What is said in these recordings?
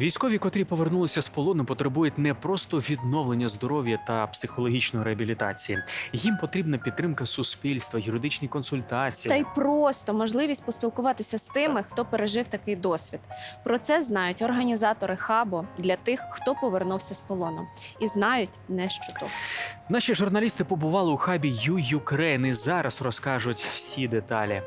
Військові, котрі повернулися з полону, потребують не просто відновлення здоров'я та психологічної реабілітації. Їм потрібна підтримка суспільства, юридичні консультації. Та й просто можливість поспілкуватися з тими, хто пережив такий досвід. Про це знають організатори хабу для тих, хто повернувся з полону, і знають не щодо. Наші журналісти побували у хабі Ю Юкрейн і зараз розкажуть всі деталі.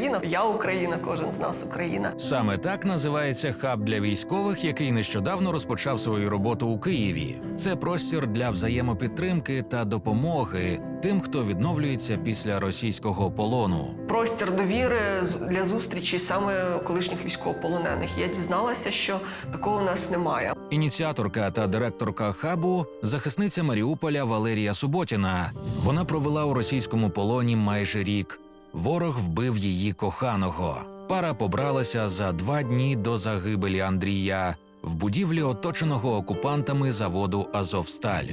Україна, я Україна, кожен з нас Україна. Саме так називається хаб для військових, який нещодавно розпочав свою роботу у Києві. Це простір для взаємопідтримки та допомоги тим, хто відновлюється після російського полону. Простір довіри для зустрічі саме колишніх військовополонених. Я дізналася, що такого в нас немає. Ініціаторка та директорка хабу захисниця Маріуполя Валерія Суботіна. Вона провела у російському полоні майже рік. Ворог вбив її коханого. Пара побралася за два дні до загибелі Андрія в будівлі, оточеного окупантами заводу Азовсталь.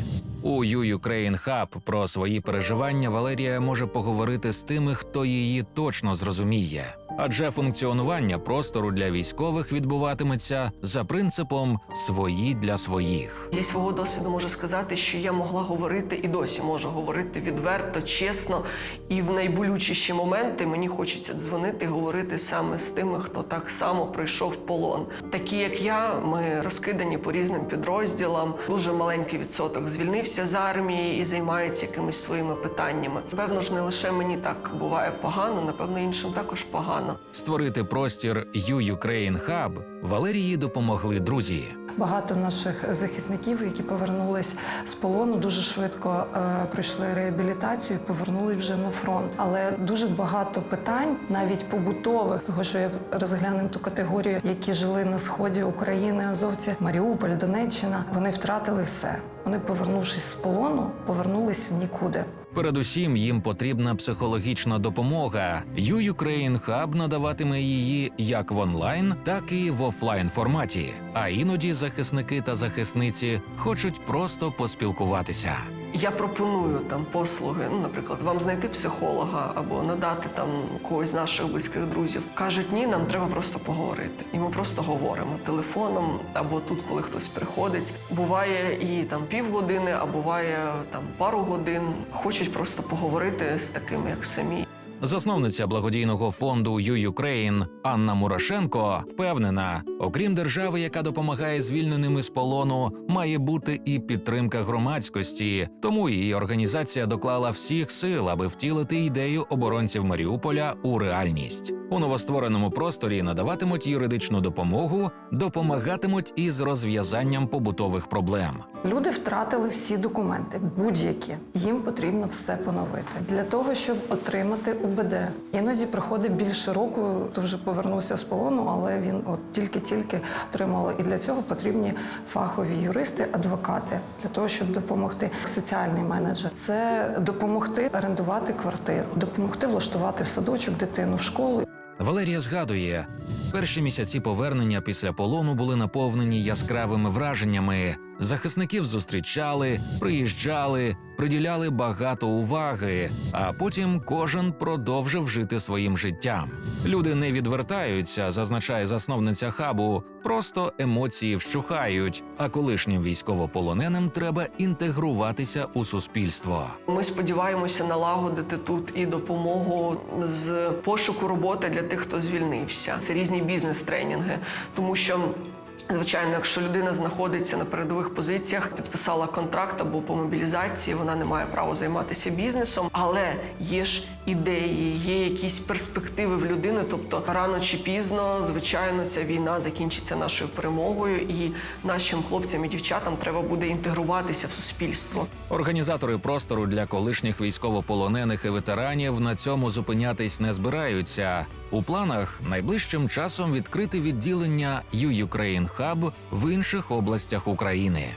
У Ukraine Hub про свої переживання Валерія може поговорити з тими, хто її точно зрозуміє. Адже функціонування простору для військових відбуватиметься за принципом свої для своїх. Зі свого досвіду можу сказати, що я могла говорити і досі можу говорити відверто, чесно. І в найболючіші моменти мені хочеться дзвонити, говорити саме з тими, хто так само пройшов полон. Такі як я, ми розкидані по різним підрозділам. Дуже маленький відсоток звільнився з армії і займається якимись своїми питаннями. Певно ж, не лише мені так буває погано, напевно, іншим також погано. Створити простір You Ukraine Hub Валерії допомогли друзі. Багато наших захисників, які повернулись з полону, дуже швидко е, пройшли реабілітацію, і повернулись вже на фронт. Але дуже багато питань, навіть побутових, того що як розглянемо ту категорію, які жили на сході України, Азовці, Маріуполь, Донеччина, вони втратили все. Вони, повернувшись з полону, повернулись в нікуди. Передусім їм потрібна психологічна допомога. You Ukraine Hub надаватиме її як в онлайн, так і в офлайн форматі. А іноді захисники та захисниці хочуть просто поспілкуватися. Я пропоную там послуги, ну, наприклад, вам знайти психолога або надати там когось з наших близьких друзів. Кажуть, ні, нам треба просто поговорити. І ми просто говоримо телефоном або тут, коли хтось приходить. Буває і там півгодини, а буває там пару годин. Хочуть просто поговорити з такими, як самі. Засновниця благодійного фонду Ukraine Анна Мурашенко впевнена, окрім держави, яка допомагає звільненим із полону, має бути і підтримка громадськості. Тому її організація доклала всіх сил, аби втілити ідею оборонців Маріуполя у реальність. У новоствореному просторі надаватимуть юридичну допомогу, допомагатимуть із розв'язанням побутових проблем. Люди втратили всі документи, будь-які. Їм потрібно все поновити для того, щоб отримати УБД. Іноді проходить більше року, то вже повернувся з полону, але він от тільки-тільки отримав. І для цього потрібні фахові юристи, адвокати для того, щоб допомогти. Соціальний менеджер це допомогти орендувати квартиру, допомогти влаштувати в садочок дитину в школу. Валерія згадує, перші місяці повернення після полону були наповнені яскравими враженнями. Захисників зустрічали, приїжджали, приділяли багато уваги, а потім кожен продовжив жити своїм життям. Люди не відвертаються, зазначає засновниця хабу, просто емоції вщухають. А колишнім військовополоненим треба інтегруватися у суспільство. Ми сподіваємося налагодити тут і допомогу з пошуку роботи для тих, хто звільнився. Це різні бізнес-тренінги, тому що. Звичайно, якщо людина знаходиться на передових позиціях, підписала контракт або по мобілізації, вона не має права займатися бізнесом, але є ж ідеї, є якісь перспективи в людини. Тобто рано чи пізно, звичайно, ця війна закінчиться нашою перемогою, і нашим хлопцям і дівчатам треба буде інтегруватися в суспільство. Організатори простору для колишніх військовополонених і ветеранів на цьому зупинятись не збираються. У планах найближчим часом відкрити відділення You Ukraine Hub в інших областях України.